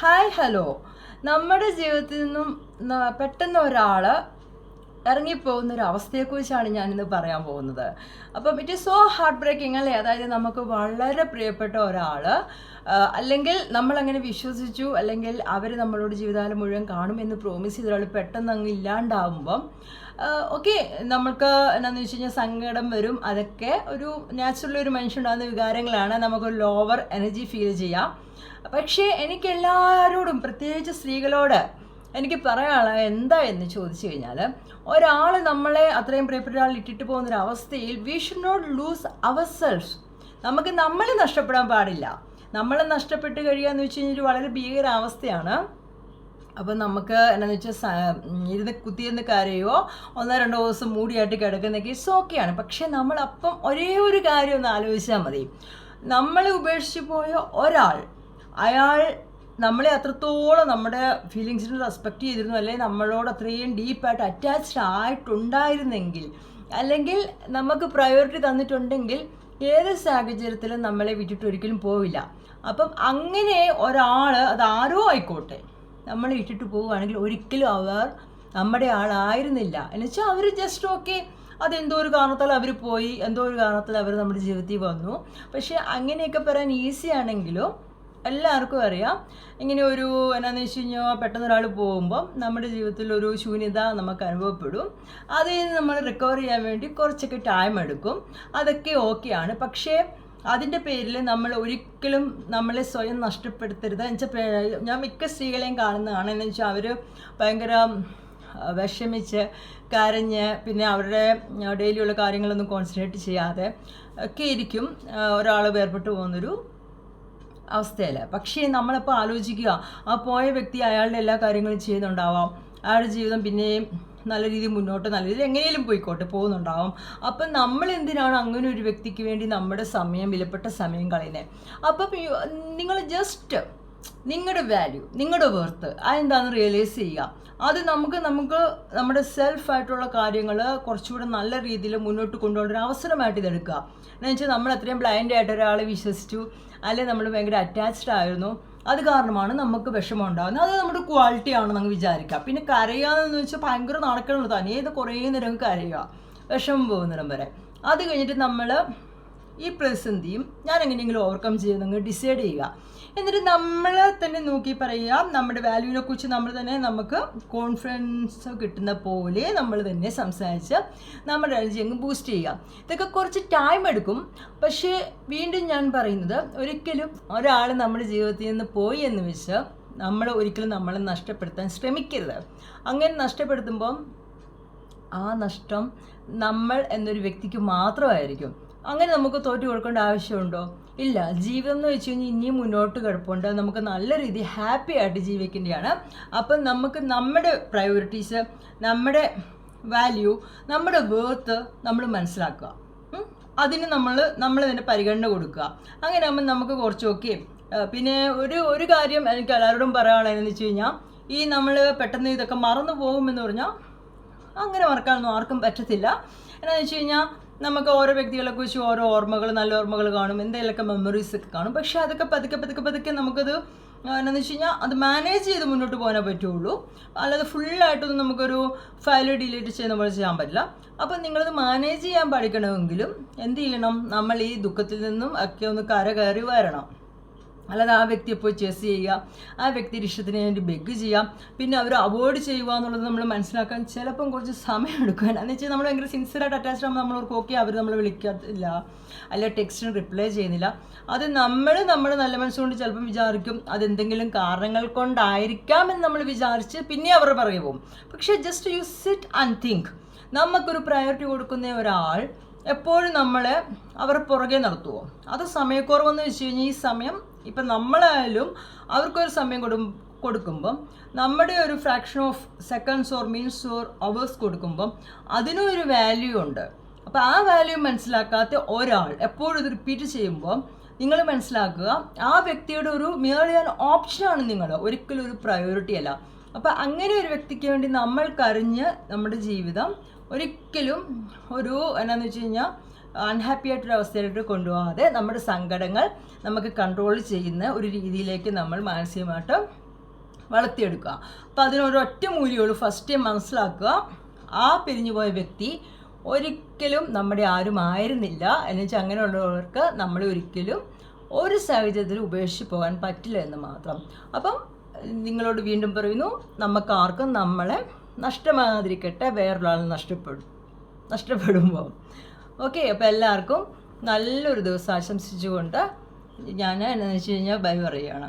Hi hello നമ്മുടെ ജീവിതത്തിൽ നിന്നും പെട്ടെന്ന് ഒരാൾ ഇറങ്ങിപ്പോകുന്ന ഒരു അവസ്ഥയെക്കുറിച്ചാണ് ഞാനിന്ന് പറയാൻ പോകുന്നത്. അപ്പം it is so heart breaking അല്ലേ? അതായത് നമുക്ക് വളരെ പ്രിയപ്പെട്ട ഒരാൾ അല്ലെങ്കിൽ നമ്മളങ്ങനെ വിശ്വസിച്ചു അല്ലെങ്കിൽ അവർ നമ്മളോട് ജീവിതകാലം മുഴുവൻ കാണുമെന്ന് പ്രോമിസ് ചെയ്ത ഒരാൾ പെട്ടെന്ന് അങ്ങ് ഇല്ലാണ്ടാവുമ്പം ഓക്കെ നമ്മൾക്ക് എന്താണെന്ന് വെച്ച് കഴിഞ്ഞാൽ സങ്കടം വരും. അതൊക്കെ ഒരു നാച്ചുറൽ ഒരു മനുഷ്യനുണ്ടാകുന്ന വികാരങ്ങളാണ്. നമുക്കൊരു ലോവർ എനർജി ഫീൽ ചെയ്യാം. പക്ഷേ എനിക്ക് എല്ലാവരോടും പ്രത്യേകിച്ച് സ്ത്രീകളോട് എനിക്ക് പറയാനുള്ള എന്താ എന്ന് ചോദിച്ചു കഴിഞ്ഞാൽ ഒരാൾ നമ്മളെ അത്രയും പ്രിയപ്പെട്ട ഒരാൾ ഇട്ടിട്ട് പോകുന്ന ഒരു അവസ്ഥയിൽ we should not lose our self നമുക്ക് നമ്മൾ നഷ്ടപ്പെടാൻ പാടില്ല. നമ്മൾ നഷ്ടപ്പെട്ട് കഴിയുക എന്ന് വെച്ച് കഴിഞ്ഞാൽ വളരെ ഭീകര അവസ്ഥയാണ്. അപ്പം നമുക്ക് എന്നാന്ന് വെച്ചാൽ ഇരുന്ന് കുത്തിയിരുന്ന് കരയോ ഒന്നോ രണ്ടോ ദിവസം മൂടിയായിട്ട് കിടക്കുന്നൊക്കെ ഇറ്റ്സ് ഓക്കെയാണ് പക്ഷേ നമ്മളപ്പം ഒരേ ഒരു കാര്യം ഒന്ന് ആലോചിച്ചാൽ മതി. നമ്മളെ ഉപേക്ഷിച്ച് പോയ ഒരാൾ അയാൾ നമ്മളെ അത്രത്തോളം നമ്മുടെ ഫീലിങ്സിനെ റെസ്പെക്ട് ചെയ്തിരുന്നു അല്ലെങ്കിൽ നമ്മളോട് അത്രയും ഡീപ്പായിട്ട് അറ്റാച്ച്ഡ് ആയിട്ടുണ്ടായിരുന്നെങ്കിൽ അല്ലെങ്കിൽ നമുക്ക് പ്രയോറിറ്റി തന്നിട്ടുണ്ടെങ്കിൽ ഏത് സാഹചര്യത്തിലും നമ്മളെ വിട്ടിട്ട് ഒരിക്കലും പോവില്ല. അപ്പം അങ്ങനെ ഒരാൾ അത് ആരോ ആയിക്കോട്ടെ നമ്മളെ ഇട്ടിട്ട് പോവുകയാണെങ്കിൽ ഒരിക്കലും അവർ നമ്മുടെ ആളായിരുന്നില്ല. എന്നുവെച്ചാൽ അവർ ജസ്റ്റ് ഓക്കെ അതെന്തോ ഒരു കാരണത്താൽ അവർ പോയി എന്തോ ഒരു കാരണത്താൽ അവർ നമ്മുടെ ജീവിതത്തിൽ വന്നു. പക്ഷേ അങ്ങനെയൊക്കെ പറയാൻ ഈസി ആണെങ്കിലും എല്ലാവർക്കും അറിയാം. ഇങ്ങനെ ഒരു എന്നാന്ന് വെച്ച് കഴിഞ്ഞാൽ പെട്ടെന്ന് ഒരാൾ നമ്മുടെ ജീവിതത്തിൽ ഒരു ശൂന്യത നമുക്ക് അനുഭവപ്പെടും. അതിൽ നിന്ന് നമ്മൾ റിക്കവർ ചെയ്യാൻ വേണ്ടി കുറച്ചൊക്കെ ടൈം എടുക്കും. അതൊക്കെ ഓക്കെയാണ് പക്ഷേ അതിന്റെ പേരിൽ നമ്മൾ ഒരിക്കലും നമ്മളെ സ്വയം നഷ്ടപ്പെടുത്തരുത്. എന്നുവെച്ചാൽ ഞാൻ മിക്ക സ്ത്രീകളെയും കാണുന്നതാണ്. എന്ന് വെച്ചാൽ അവർ ഭയങ്കര വിഷമിച്ച് കരഞ്ഞ് പിന്നെ അവരുടെ ഡെയിലിയുള്ള കാര്യങ്ങളൊന്നും കോൺസെൻട്രേറ്റ് ചെയ്യാതെ ഒക്കെ ഇരിക്കും. ഒരാൾ വേർപെട്ട് പോകുന്നൊരു അവസ്ഥയല്ല? പക്ഷേ നമ്മളിപ്പോൾ ആലോചിക്കുക ആ പോയ വ്യക്തി അയാളുടെ എല്ലാ കാര്യങ്ങളും ചെയ്യുന്നുണ്ടാവാം. അയാളുടെ ജീവിതം പിന്നെയും നല്ല രീതിയിൽ മുന്നോട്ട് നല്ല രീതിയിൽ എങ്ങനെയും പോയിക്കോട്ടെ പോകുന്നുണ്ടാവും. അപ്പം നമ്മൾ എന്തിനാണ് അങ്ങനെ ഒരു വ്യക്തിക്ക് വേണ്ടി നമ്മുടെ സമയം വിലപ്പെട്ട സമയം കളയുന്നത് അപ്പം നിങ്ങൾ ജസ്റ്റ് നിങ്ങളുടെ വാല്യൂ നിങ്ങളുടെ വർത്ത് അതെന്താണെന്ന് റിയലൈസ് ചെയ്യുക. അത് നമുക്ക് നമുക്ക് നമ്മുടെ സെൽഫായിട്ടുള്ള കാര്യങ്ങൾ കുറച്ചുകൂടെ നല്ല രീതിയിൽ മുന്നോട്ട് കൊണ്ടുപോകേണ്ട ഒരു അവസരമായിട്ട് ഇതെടുക്കുക. എന്ന് വെച്ചാൽ നമ്മൾ അത്രയും ബ്ലൈൻഡ് ആയിട്ട് ഒരാളെ വിശ്വസിച്ചു അല്ലെങ്കിൽ നമ്മൾ ഭയങ്കര അറ്റാച്ച്ഡ് ആയിരുന്നു അത് കാരണമാണ് നമുക്ക് വിഷമം ഉണ്ടാകുന്നത്. അത് നമ്മുടെ ക്വാളിറ്റി ആണെന്ന് നമുക്ക് വിചാരിക്കുക. പിന്നെ കരയാന്ന് വെച്ചാൽ ഭയങ്കര നടക്കണമെന്ന് തന്നെ ഏത് കുറേ നേരം കരയുക വിഷമം പോകുന്നിടം വരെ. അത് കഴിഞ്ഞിട്ട് നമ്മൾ ഈ പ്രതിസന്ധിയും ഞാൻ എങ്ങനെയെങ്കിലും ഓവർകം ചെയ്യുന്നെങ്കിൽ ഡിസൈഡ് ചെയ്യുക. എന്നിട്ട് നമ്മളെ തന്നെ നോക്കി പറയാം നമ്മുടെ വാല്യൂവിനെ കുറിച്ച് നമ്മൾ തന്നെ നമുക്ക് കോൺഫിഡൻസ് കിട്ടുന്ന പോലെ നമ്മൾ തന്നെ സംസാരിച്ച് നമ്മുടെ എനർജി അങ്ങ് ബൂസ്റ്റ് ചെയ്യുക. ഇതൊക്കെ കുറച്ച് ടൈം എടുക്കും. പക്ഷേ വീണ്ടും ഞാൻ പറയുന്നത് ഒരിക്കലും ഒരാൾ നമ്മുടെ ജീവിതത്തിൽ നിന്ന് പോയി എന്ന് വെച്ച് നമ്മൾ ഒരിക്കലും നമ്മളെ നഷ്ടപ്പെടുത്താൻ ശ്രമിക്കരുത്. അങ്ങനെ നഷ്ടപ്പെടുത്തുമ്പം ആ നഷ്ടം നമ്മൾ എന്നൊരു വ്യക്തിക്ക് മാത്രമായിരിക്കും. അങ്ങനെ നമുക്ക് തോറ്റു കൊടുക്കേണ്ട ആവശ്യമുണ്ടോ? ഇല്ല. ജീവിതം എന്ന് വെച്ച് കഴിഞ്ഞാൽ ഇനിയും മുന്നോട്ട് കിടപ്പുണ്ട്. നമുക്ക് നല്ല രീതിയിൽ ഹാപ്പി ആയിട്ട് ജീവിക്കേണ്ടതാണ്. അപ്പം നമുക്ക് നമ്മുടെ പ്രയോറിറ്റീസ് നമ്മുടെ വാല്യൂ നമ്മുടെ വേർത്ത് നമ്മൾ മനസ്സിലാക്കുക? അതിന് നമ്മൾ നമ്മൾ അതിന്റെ പരിഗണന കൊടുക്കുക. അങ്ങനെ ആകുമ്പോൾ നമുക്ക് കുറച്ച് ഓക്കെ പിന്നെ ഒരു ഒരു കാര്യം എനിക്ക് എല്ലാവരോടും പറയാനുള്ളതെന്ന് വെച്ച് കഴിഞ്ഞാൽ ഈ നമ്മൾ പെട്ടെന്ന് ഇതൊക്കെ മറന്നു പോകുമെന്ന് പറഞ്ഞാൽ അങ്ങനെ മറക്കാനൊന്നും ആർക്കും പറ്റത്തില്ല. എന്നാന്ന് വെച്ച് കഴിഞ്ഞാൽ നമുക്ക് ഓരോ വ്യക്തികളെ കുറിച്ച് ഓരോ ഓർമ്മകൾ നല്ല ഓർമ്മകൾ കാണും. എന്തെങ്കിലുമൊക്കെ മെമ്മറീസ് ഒക്കെ കാണും. പക്ഷേ അതൊക്കെ പതുക്കെ പതുക്കെ പതുക്കെ നമുക്കത് എന്നാന്ന് വെച്ച് കഴിഞ്ഞാൽ അത് മാനേജ് ചെയ്ത് മുന്നോട്ട് പോകാനേ പറ്റുള്ളൂ. അല്ലാതെ ഫുള്ളായിട്ടൊന്നും നമുക്കൊരു ഫയൽ ഡിലീറ്റ് ചെയ്യുന്ന പോലെ ചെയ്യാൻ പറ്റില്ല. അപ്പം നിങ്ങളത് മാനേജ് ചെയ്യാൻ പഠിക്കണമെങ്കിലും എന്ത് ചെയ്യണം? നമ്മൾ ഈ ദുഃഖത്തിൽ നിന്നും ഒക്കെ ഒന്ന് കര കയറി വരണം. അല്ലാതെ ആ വ്യക്തിയെ പോയി ചെസ് ചെയ്യുക ആ വ്യക്തി ഇഷ്ടത്തിന് വേണ്ടി ബെഗ് ചെയ്യാം പിന്നെ അവർ അവോയ്ഡ് ചെയ്യുക എന്നുള്ളത് നമ്മൾ മനസ്സിലാക്കാൻ ചിലപ്പം കുറച്ച് സമയം എടുക്കും. എന്ന് വെച്ചാൽ നമ്മൾ ഭയങ്കര സിൻസിയറായിട്ട് അറ്റാച്ച് ആകുമ്പോൾ നമ്മൾ ഓർക്കും ഓക്കെ അവർ നമ്മൾ വിളിക്കത്തില്ല അല്ല ടെക്സ്റ്റിന് റിപ്ലൈ ചെയ്യുന്നില്ല. അത് നമ്മൾ നമ്മൾ നല്ല മനസ്സുകൊണ്ട് ചിലപ്പം വിചാരിക്കും അതെന്തെങ്കിലും കാരണങ്ങൾ കൊണ്ടായിരിക്കാം എന്ന് നമ്മൾ വിചാരിച്ച് പിന്നെ അവർ പറയുമ്പോൾ പോകും. പക്ഷേ just you sit and think നമുക്കൊരു പ്രയോറിറ്റി കൊടുക്കുന്ന ഒരാൾ എപ്പോഴും നമ്മൾ അവർ പുറകെ നടത്തുമോ അത് സമയക്കുറവെന്ന് വെച്ച് കഴിഞ്ഞാൽ ഈ സമയം ഇപ്പം നമ്മളായാലും അവർക്കൊരു സമയം കൊടു കൊടുക്കുമ്പം നമ്മുടെ ഒരു fraction of seconds or minutes or hours കൊടുക്കുമ്പം അതിനും ഒരു വാല്യൂ ഉണ്ട്. അപ്പോൾ ആ വാല്യൂ മനസ്സിലാക്കാത്ത ഒരാൾ എപ്പോഴും ഇത് റിപ്പീറ്റ് ചെയ്യുമ്പോൾ നിങ്ങൾ മനസ്സിലാക്കുക ആ വ്യക്തിയുടെ ഒരു ആൻ ഓപ്ഷനാണ് നിങ്ങൾ ഒരിക്കലും ഒരു പ്രയോറിറ്റി അല്ല. അപ്പോൾ അങ്ങനെ ഒരു വ്യക്തിക്ക് വേണ്ടി നമ്മൾ കരഞ്ഞ് നമ്മുടെ ജീവിതം ഒരിക്കലും ഒരു എന്നാന്ന് വെച്ച് കഴിഞ്ഞാൽ അൺഹാപ്പി ആയിട്ടൊരു അവസ്ഥയിലോട്ട് കൊണ്ടുപോകാതെ നമ്മുടെ സങ്കടങ്ങൾ നമുക്ക് കൺട്രോൾ ചെയ്യുന്ന ഒരു രീതിയിലേക്ക് നമ്മൾ മാനസികമായിട്ട് വളർത്തിയെടുക്കുക. അപ്പോൾ അതിനൊരൊറ്റ മൂല്യമുള്ളൂ ഫസ്റ്റ് മനസ്സിലാക്കുക ആ പിരിഞ്ഞുപോയ വ്യക്തി ഒരിക്കലും നമ്മുടെ ആരും ആയിരുന്നില്ല. എന്നുവെച്ചാൽ അങ്ങനെയുള്ളവർക്ക് നമ്മൾ ഒരിക്കലും ഒരു സാഹചര്യത്തിൽ ഉപേക്ഷിച്ച് പോകാൻ പറ്റില്ല എന്ന് മാത്രം. അപ്പം നിങ്ങളോട് വീണ്ടും പറയുന്നു നമുക്കാർക്കും നമ്മളെ നഷ്ടമാകാതിരിക്കട്ടെ വേറൊരാൾ നഷ്ടപ്പെടും നഷ്ടപ്പെടുമ്പോൾ ഓക്കെ അപ്പോൾ എല്ലാവർക്കും നല്ലൊരു ദിവസം ആശംസിച്ചുകൊണ്ട് ഞാൻ എന്താണെന്ന് വെച്ച് കഴിഞ്ഞാൽ ബൈ പറയുകയാണ്.